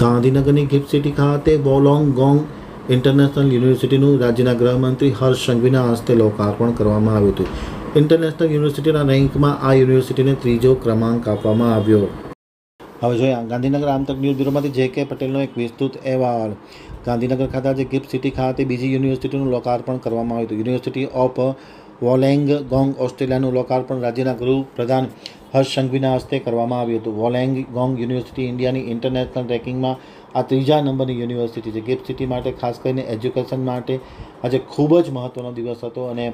ગાંધીનગરની gift city ખાતે બોલોંગ gong international યુનિવર્સિટીનું રાજ્યના ગૃહમંત્રી હર્ષ સંઘવીના હસ્તે લોકાર્પણ કરવામાં આવ્યું હતું. ઇન્ટરનેશનલ યુનિવર્સિટીના રેન્કમાં આ યુનિવર્સિટીને ત્રીજો ક્રમાંક આપવામાં આવ્યો. હવે જોઈએ ગાંધીનગર આમતક ન્યૂઝ બ્યુરોમાંથી જે કે પટેલનો એક વિસ્તૃત અહેવાલ. ગાંધીનગર ખાતે આજે ગિફ્ટ સિટી ખાતે બીજી યુનિવર્સિટીનું લોકાર્પણ કરવામાં આવ્યું હતું. યુનિવર્સિટી ઓફ વોલેંગ ગોંગ ઓસ્ટ્રેલિયાનું લોકાર્પણ રાજ્યના ગૃહ પ્રધાન હર્ષ સંઘવીના હસ્તે કરવામાં આવ્યું હતું. વોલેંગ ગોંગ યુનિવર્સિટી ઇન્ડિયાની ઇન્ટરનેશનલ રેન્કિંગમાં આ ત્રીજા નંબરની યુનિવર્સિટી છે. ગિફ્ટ સિટી માટે ખાસ કરીને એજ્યુકેશન માટે આજે ખૂબ જ મહત્ત્વનો દિવસ હતો અને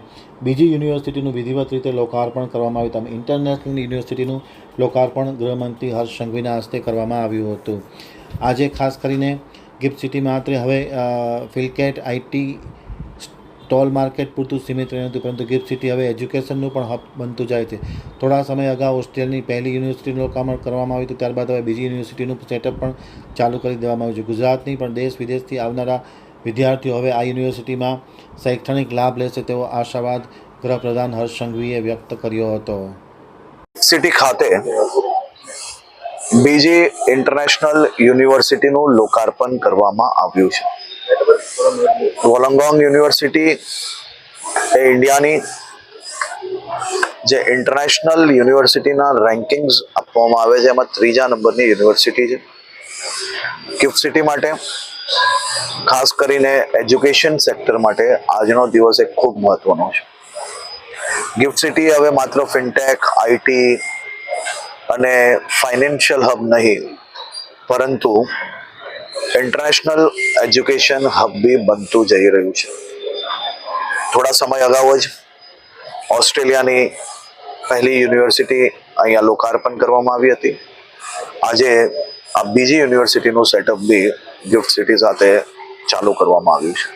બીજી યુનિવર્સિટીનું વિધિવત રીતે લોકાર્પણ કરવામાં આવ્યું હતું. ઇન્ટરનેશનલ યુનિવર્સિટીનું લોકાર્પણ ગૃહમંત્રી હર્ષ સંઘવીના હસ્તે કરવામાં આવ્યું હતું. આજે ખાસ કરીને ગિફ્ટ સિટી માત્ર હવે ફિલકેટ આઈટી સ્ટોલ માર્કેટ પૂરતું સીમિત રહ્યું હતું, પરંતુ ગિફ્ટ સિટી હવે એજ્યુકેશનનું પણ હબ બનતું જાય છે. થોડા સમય અગાઉ ઓસ્ટ્રેલિયાની પહેલી યુનિવર્સિટીનું લોકામણ કરવામાં આવ્યું હતું, ત્યારબાદ હવે બીજી યુનિવર્સિટીનું સેટઅપ પણ ચાલુ કરી દેવામાં આવ્યું છે. ગુજરાતની પણ દેશ વિદેશથી આવનારા વિદ્યાર્થીઓ હવે આ યુનિવર્સિટીમાં શૈક્ષણિક લાભ લેશે તેવો આશાવાદ ગૃહપ્રધાન હર્ષ સંઘવીએ વ્યક્ત કર્યો હતો. સિટી ખાતે બીજી ઇન્ટરનેશનલ યુનિવર્સિટીનું લોકાર્પણ કરવામાં આવ્યું છે. વોલંગોંગ યુનિવર્સિટી એ ઇન્ડિયાની જે ઇન્ટરનેશનલ યુનિવર્સિટીના રેન્કિંગ્સ આપવામાં આવે છે, એમાં ત્રીજા નંબરની યુનિવર્સિટી છે. ગિફ્ટ સિટી માટે, ખાસ કરીને એજ્યુકેશન સેક્ટર માટે આજનો દિવસ એક ખૂબ મહત્વનો છે. ગિફ્ટ સિટી હવે માત્ર ફિનટેક, આઈટી અને ફાઇનાન્શિયલ હબ નહીં, પરંતુ ઇન્ટરનેશનલ એજ્યુકેશન હબ બી બનતું જઈ રહ્યું છે. થોડા સમય અગાઉ જ ઓસ્ટ્રેલિયાની પહેલી યુનિવર્સિટી અહીંયા લોકાર્પણ કરવામાં આવી હતી. આજે આ બીજી યુનિવર્સિટીનું સેટઅપ બી ગિફ્ટ સિટી સાથે ચાલુ કરવામાં આવ્યું છે.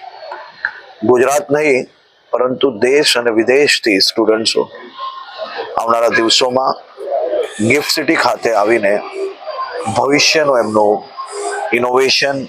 ગુજરાત નહીં, પરંતુ દેશ અને વિદેશથી સ્ટુડન્ટ્સો આવનારા દિવસોમાં ગિફ્ટ સિટી ખાતે આવીને ભવિષ્યનું એમનું innovation